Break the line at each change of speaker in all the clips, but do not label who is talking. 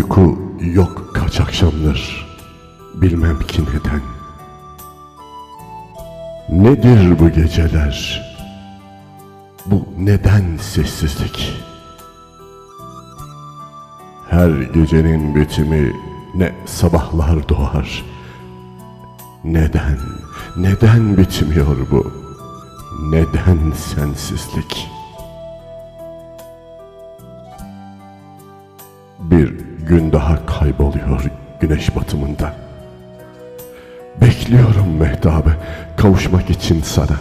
Uyku yok kaç akşamdır. Bilmem ki neden. Nedir bu geceler? Bu neden sessizlik? Her gecenin bitimi ne sabahlar doğar. Neden, neden bitmiyor bu? Neden sensizlik? Bir gün daha kayboluyor güneş batımında. Bekliyorum mehtabı kavuşmak için sana.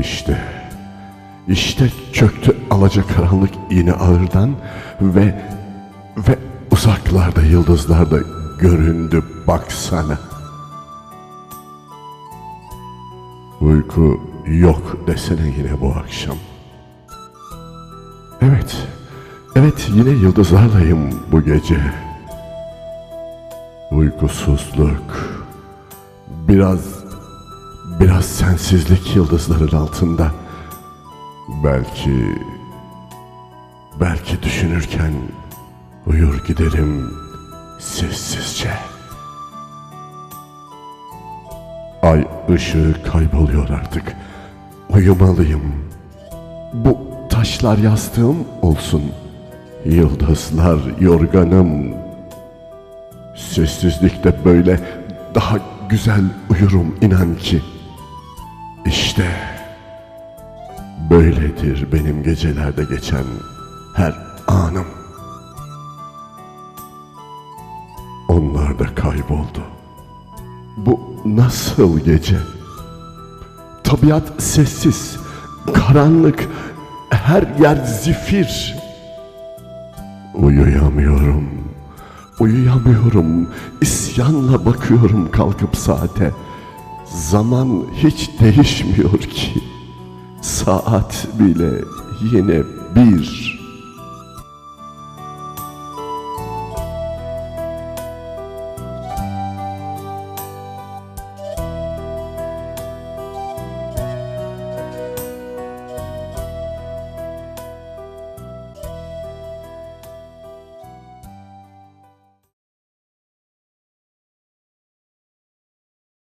İşte, işte çöktü alacakaranlık yine ağırdan ve ve uzaklarda yıldızlarda göründü baksana. Uyku yok desene yine bu akşam. Evet, evet yine yıldızlarlayım bu gece. Uykusuzluk, biraz, biraz sensizlik yıldızların altında. Belki, belki düşünürken uyur giderim sessizce. Ay ışığı kayboluyor artık. Uyumalıyım. Bu taşlar yastığım olsun. Yıldızlar yorganım. Sessizlikte böyle daha güzel uyurum inan ki. İşte böyledir benim gecelerde geçen her anım. Onlar da kayboldu. Bu nasıl gece? Tabiat sessiz, karanlık, her yer zifir. Uyuyamıyorum, uyuyamıyorum. İsyanla bakıyorum kalkıp saate. Zaman hiç değişmiyor ki. Saat bile yine bir.